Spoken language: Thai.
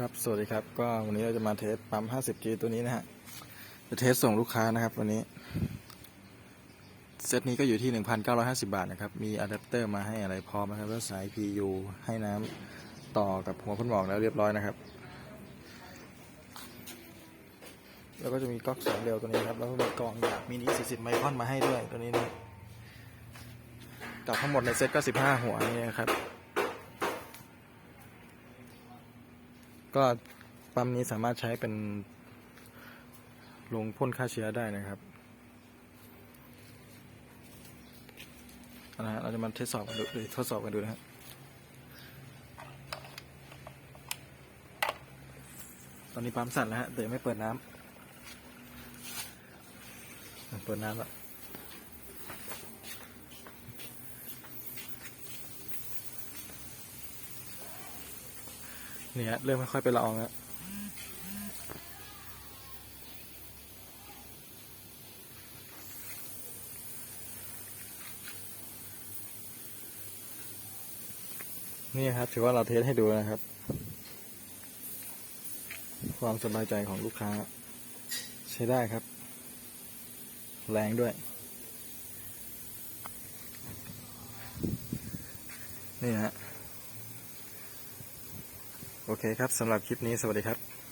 ครับ สวัสดีครับ ก็วันนี้เราจะมาเทสปั๊ม 50G ตัวนี้นะฮะ จะเทสส่งลูกค้านะครับ วันนี้ เซตนี้ก็อยู่ที่ 1,950 บาทนะครับ มีอะแดปเตอร์มาให้อะไรพร้อมนะครับแล้วสาย PU ให้น้ำต่อกับหัวพ่นหมอกแล้วเรียบร้อยนะครับ แล้วก็จะมีก๊อกสองเดียวตัวนี้ครับ แล้วก็มีกองแบบมินิ 40 ไมครอนมาให้ด้วยตัวนี้นะกับทั้งหมดในเซตก็ 15 หัวนี่นะครับ ก็ปั๊มนี้สามารถใช้เป็นลงพ่นฆ่าเชื้อได้นะครับนะฮะเราจะมาทดสอบกันดูทดสอบกันดูนะครับตอนนี้ปั๊มสั่นแล้วฮะแต่ยังไม่เปิดน้ำเปิดน้ำแล้ว เนี่ฮะเริ่มค่อยๆไปละอองแล้วนี่ครับถือว่าเราเทสให้ดูนะครับ ความสบายใจของลูกค้า ใช้ได้ครับ แรงด้วย นี่ฮะ โอเคครับสำหรับคลิปนี้สวัสดีครับ